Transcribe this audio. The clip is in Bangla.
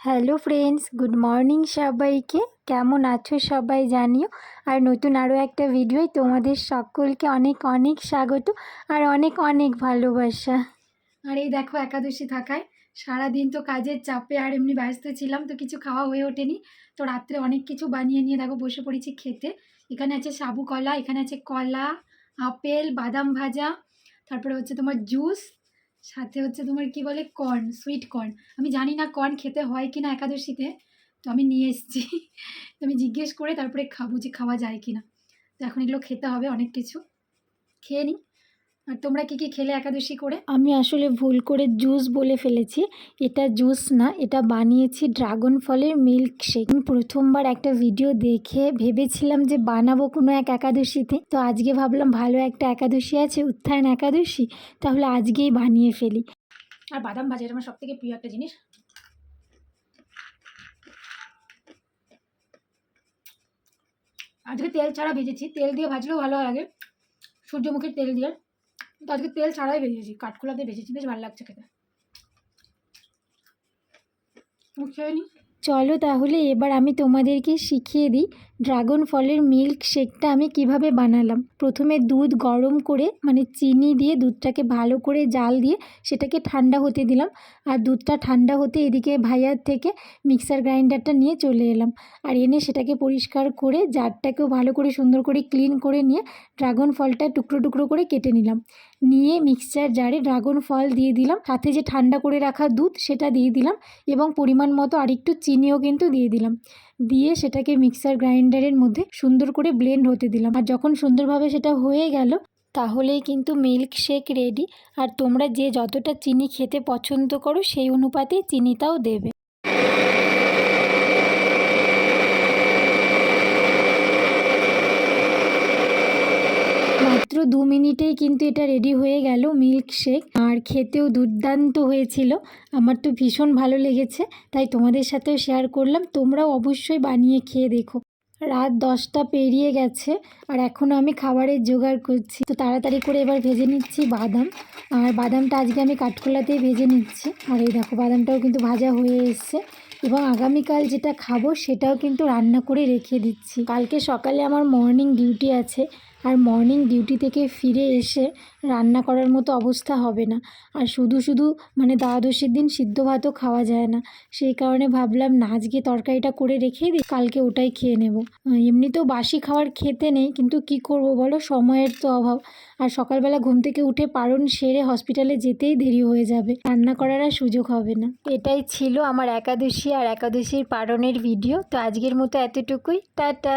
হ্যালো ফ্রেন্ডস, গুড মর্নিং সবাইকে। কেমন আছো সবাই জানিও? আর নতুন আরও একটা ভিডিওয় তোমাদের সকলকে অনেক অনেক স্বাগত আর অনেক অনেক ভালোবাসা। আর এই দেখো একাদশী থাকায় সারাদিন তো কাজের চাপে আর এমনি ব্যস্ত ছিলাম তো কিছু খাওয়া হয়ে ওঠেনি। তো রাত্রে অনেক কিছু বানিয়ে নিয়ে দেখো বসে পড়েছি খেতে। এখানে আছে সাবু কলা, এখানে আছে কলা, আপেল, বাদাম ভাজা, তারপরে হচ্ছে তোমার জুস সাথে হচ্ছে তোমার কি বলে কর্ন সুইট কর্ন আমি জানি না কর্ন খেতে হয় কি না একাদশীতে। তো আমি নিয়ে এসেছি। তো আমি জিজ্ঞেস করে তারপরে খাব যে খাওয়া যায় কি না তো এখন এগুলো খেতে হবে অনেক কিছু। খেয়ে নিই। আর তোমরা কি কি খেলে একাদশী করে? আমি আসলে ভুল করে জুস বলে ফেলেছি। এটা জুস না এটা বানিয়েছি ড্রাগন ফলের মিল্ক শেক আমি প্রথমবার একটা ভিডিও দেখে ভেবেছিলাম যে বানাবো কোনো এক একাদশীতে। তো আজকে ভাবলাম ভালো একটা একাদশী আছে উত্থায়ন একাদশী তাহলে আজকেই বানিয়ে ফেলি। আর বাদাম ভাজা এটা আমার সব থেকে প্রিয় একটা জিনিস। আজকে তেল ছাড়া ভেজেছি। তেল দিয়ে ভাজলেও ভালো লাগে। সূর্যমুখীর তেল দিয়ে। তো আজকে তেল ছাড়াই ভেজেছি কাঠখোলাতে ভেজেছি বেশ ভালো লাগছে খেতে। খেয়ে চলো তাহলে এবার আমি তোমাদেরকে শিখিয়ে দিই ড্রাগন ফলের মিল্ক শেকটা আমি কীভাবে বানালাম? প্রথমে দুধ গরম করে মানে চিনি দিয়ে দুধটাকে ভালো করে জাল দিয়ে সেটাকে ঠান্ডা হতে দিলাম। আর দুধটা ঠান্ডা হতে এদিকে ভাইয়ার থেকে মিক্সার গ্রাইন্ডারটা নিয়ে চলে এলাম। আর এনে সেটাকে পরিষ্কার করে জারটাকেও ভালো করে সুন্দর করে ক্লিন করে নিয়ে ড্রাগন ফলটা টুকরো টুকরো করে কেটে নিলাম। নিয়ে মিক্সচার জারে ড্রাগন ফল দিয়ে দিলাম। সাথে যে ঠান্ডা করে রাখা দুধ সেটা দিয়ে দিলাম এবং পরিমাণ মতো আরেকটু চিনিও কিন্তু দিয়ে দিলাম। দিয়ে সেটাকে মিক্সার গ্রাইন্ডারের মধ্যে সুন্দর করে ব্লেন্ড হতে দিলাম। আর যখন সুন্দরভাবে সেটা হয়ে গেল, তাহলেই কিন্তু মিল্ক শেক রেডি আর তোমরা যে যতটা চিনি খেতে পছন্দ করো, সেই অনুপাতে চিনিটাও দেবে। মাত্র দু মিনিটেই কিন্তু এটা রেডি হয়ে গেল মিল্ক শেক আর খেতেও দুর্দান্ত হয়েছিল। আমার তো ভীষণ ভালো লেগেছে, তাই তোমাদের সাথেও শেয়ার করলাম। তোমরাও অবশ্যই বানিয়ে খেয়ে দেখো। রাত দশটা পেরিয়ে গেছে, আর এখনও আমি খাবারের জোগাড় করছি। তো তাড়াতাড়ি করে এবার ভেজে নিচ্ছি বাদাম। আর বাদামটা আজকে আমি কাঠখোলাতেই ভেজে নিচ্ছি। আর এই দেখো, বাদামটাও কিন্তু ভাজা হয়ে এসছে। এবং আগামীকাল যেটা খাব সেটাও কিন্তু রান্না করে রেখে দিচ্ছি। কালকে সকালে আমার মর্নিং ডিউটি আছে, আর মর্নিং ডিউটি থেকে ফিরে এসে রান্না করার মতো অবস্থা হবে না। আর শুধু শুধু মানে দ্বাদশীর দিন সিদ্ধ ভাতও খাওয়া যায় না। সেই কারণে ভাবলাম না, আজকে তরকারিটা করে রেখে দিই, কালকে ওটাই খেয়ে নেব। এমনিতেও বাসি খাবার খেতে নেই, কিন্তু কি করব বলো, সময়ের তো অভাব। আর সকালবেলা ঘুম থেকে উঠে পারণ সেরে হসপিটালে যেতেই দেরি হয়ে যাবে। রান্না করার আর সুযোগ হবে না। এটাই ছিল আমার একাদশী আর একাদশীর পারণের ভিডিও তো আজকের মতো এতটুকুই। টাটা।